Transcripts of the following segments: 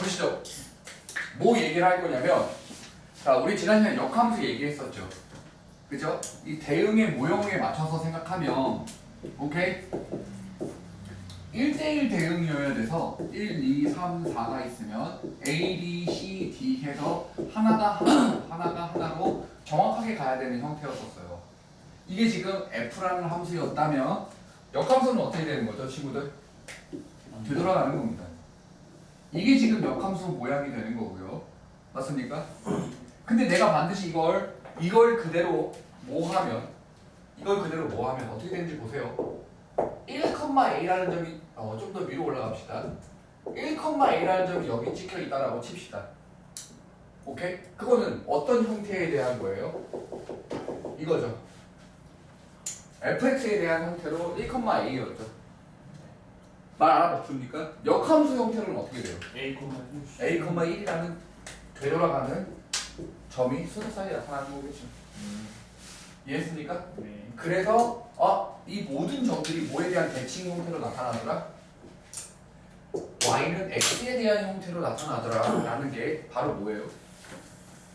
보시죠. 뭐 얘기를 할 거냐면, 자, 우리 지난 시간에 역함수 얘기했었죠. 그죠? 이 대응의 모형에 맞춰서 생각하면, 오케이? 1대1 대응이어야 돼서 1, 2, 3, 4가 있으면 A, B, C, D 해서 하나가 하나, 하나가 하나로 정확하게 가야 되는 형태였었어요. 이게 지금 F라는 함수였다면 역함수는 어떻게 되는 거죠, 친구들? 되돌아가는 겁니다. 이게 지금 역함수 모양이 되는 거고요. 맞습니까? 근데 내가 반드시 이걸 이걸 그대로 뭐 하면 이걸 그대로 뭐 하면 어떻게 되는지 보세요. 1,a라는 점이 어, 좀 더 위로 올라갑시다. 1,a라는 점이 여기 찍혀 있다라고 칩시다. 오케이? 그거는 어떤 형태에 대한 거예요? 이거죠. fx에 대한 형태로 1,a였죠. 말 알아봤습니까? 역함수 형태로는 어떻게 돼요? A, a, 1이라는 되돌아가는 점이 수도 사이에 나타나는 거겠죠. 이해했습니까? 네. 그래서 어, 이 모든 점들이 뭐에 대한 대칭 형태로 나타나더라? y는 x에 대한 형태로 나타나더라 라는 게 바로 뭐예요?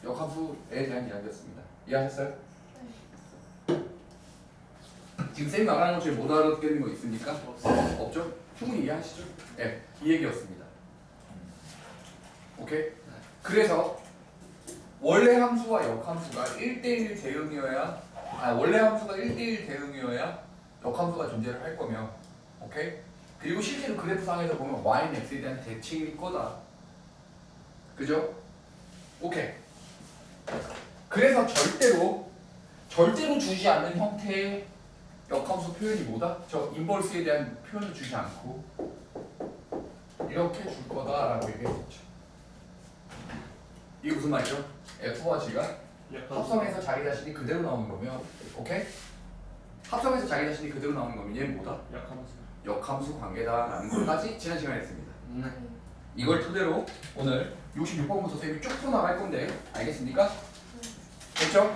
역함수에 대한 이야기였습니다. 이해하셨어요? 지금 쌤이 말하는 것 중에 못 알아듣겠는 거 있습니까? 없죠? 충분히 이해하시죠? 네, 이 얘기였습니다. 오케이? 그래서 원래 함수와 역함수가 1대1 대응이어야 아 원래 함수가 1대1 대응이어야 역함수가 존재를 할 거며 오케이? 그리고 실제로 그래프상에서 보면 y는 x에 대한 대칭일 거다 그죠? 오케이 그래서 절대로 절대로 주지 않는 형태의 역함수 표현이 뭐다? 저 인버스에 대한 표현을 주지 않고 이렇게 줄 거다라고 얘기했었죠 이게 무슨 말이죠? F와 G가 합성해서 자기 자신이 그대로 나오는 거면 오케이? 합성해서 자기 자신이 그대로 나오는 거면 얘는 뭐다? 약함수. 역함수 관계다라는 것까지 지난 시간에 했습니다 네. 이걸 토대로 오늘 66번부터 쌤이 쭉 풀어나갈 건데 알겠습니까? 됐죠?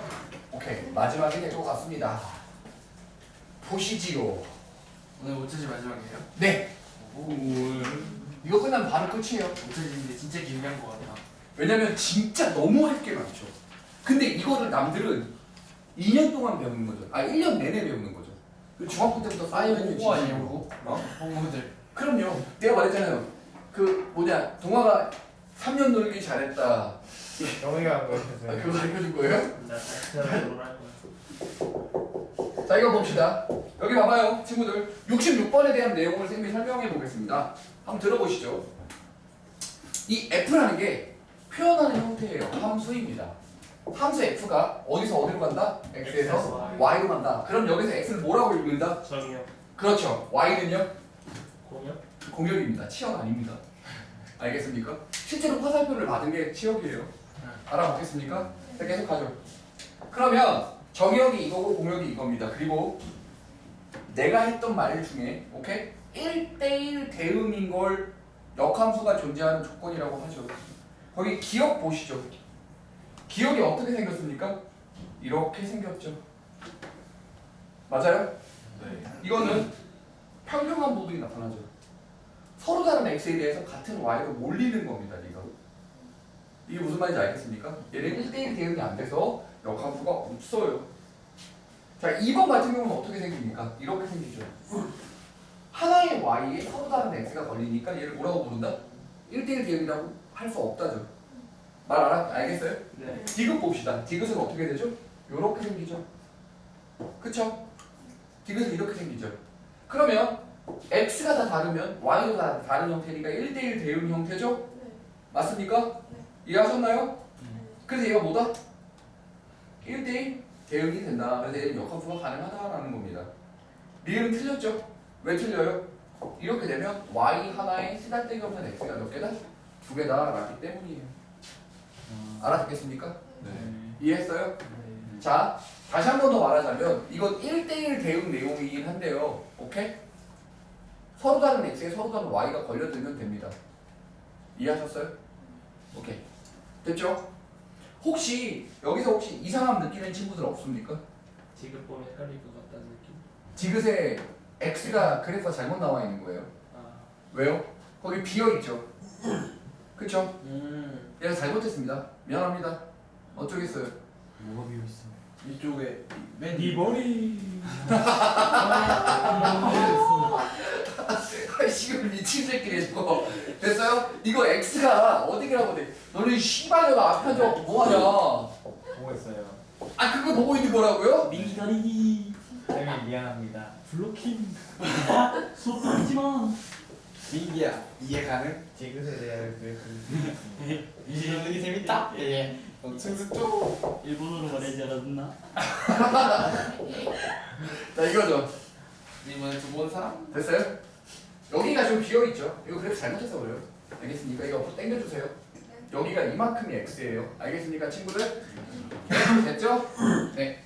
오케이 마지막이 될것 같습니다 보시지요 오늘 5차시 마지막이에요? 네 오. 이거 끝나면 바로 끝이에요 5차시인데 진짜 길게 한 것 같아. 왜냐면 진짜 너무 할 게 많죠. 근데 이거를 남들은 2년 동안 배우는 거죠. 아 1년 내내 배우는 거죠. 그 중학교 때부터 쌓여있는 홍보 아니에요, 지식이고. 어? 홍보들. 그럼요. 내가 말했잖아요. 그 뭐냐 동화가 3년 놀기 잘했다. 영희가 아, 그렇겠어요. 그거 가르쳐준 거예요? 나 진짜 놀랄 거야. 자 이거 봅시다. 여기 봐봐요 친구들. 66번에 대한 내용을 쌤이 설명해 보겠습니다. 한번 들어보시죠. 이 F라는 게 표현하는 형태예요. 함수입니다. 함수 F가 어디서 어디로 간다? X에서 X에서 Y로 간다. 그럼 여기서 X를 뭐라고 읽는다? 정이요. 그렇죠. Y는요? 공역? 공역입니다. 치역 아닙니다. 알겠습니까? 실제로 화살표를 받은 게 치역이에요. 알아보겠습니까? 자, 계속 가죠. 그러면 정역이 이거고 공역이 이겁니다. 그리고 내가 했던 말 중에 오케이? 1대1 대응인 걸 역함수가 존재하는 조건이라고 하죠. 거기 기억 보시죠. 기억이 어떻게 생겼습니까? 이렇게 생겼죠. 맞아요? 네. 이거는 평평한 부분이 나타나죠. 서로 다른 x에 대해서 같은 y로 몰리는 겁니다. 이거. 이게 무슨 말인지 알겠습니까? 얘는 1대1 대응이 안 돼서 역함수가 없어요. 자, 2번 같은 경우는 어떻게 생깁니까? 이렇게 생기죠. 하나의 y에 서로 다른 x가 걸리니까 얘를 뭐라고 부른다? 1대1 대응이라고 할 수 없다죠. 말 알아? 알겠어요? 네. 디귿 봅시다. 디귿은 어떻게 되죠? 이렇게 생기죠. 그쵸? 디귿은 이렇게 생기죠. 그러면 x가 다 다르면 y도 다 다른 형태니까 1대1 대응 형태죠? 맞습니까? 이해하셨나요? 그래서 얘가 뭐다? 1대1 대응이 된다. 그래서 얘는 역함수가 가능하다라는 겁니다. 리을은 틀렸죠? 왜 틀려요? 이렇게 되면 y 하나에 쓰잘데기 없는 x가 몇 개다? 두 개다 라기 때문이에요. 알아듣겠습니까? 네. 이해했어요? 네. 자, 다시 한 번 더 말하자면 이건 1대1 대응 내용이긴 한데요. 오케이? 서로 다른 x에 서로 다른 y가 걸려들면 됩니다. 이해하셨어요? 오케이. 됐죠? 혹시 여기서 혹시 이상함 느끼는 친구들 없습니까? 지금 보면 헷갈릴 것 같다는 느낌. 지그세 x가 그래프가 잘못 나와 있는 거예요. 아. 왜요? 거기 비어 있죠. 그쵸? 음. 얘가 잘못했습니다. 미안합니다. 어쩌겠어요. 뭐가 비어 있어? 이쪽에 맨네 머리. 지금 미친 새끼네 이거. 됐어요? 이거 X가 어디라고 돼? 너는 씨발년아 앞에 앉아갖고 뭐하냐? 보고 있어요. 아 그거 보고 있는 거라고요? 민기 가리기. 쌤이 미안합니다. 블로킹. 수업 하지 마. 민기야 이해 가능? 지그세 대학을 이해하는 게 재밌다? 예 어, 승수 쪽 일본어로 말하지 않았나? 자 이거죠. 이번에 두번 사람? 됐어요? 여기가 좀 비어있죠? 이거 그래서 잘못해서 그래요. 알겠습니까? 이거 앞으로 당겨주세요. 여기가 이만큼이 X예요. 알겠습니까 친구들? 됐죠? 네.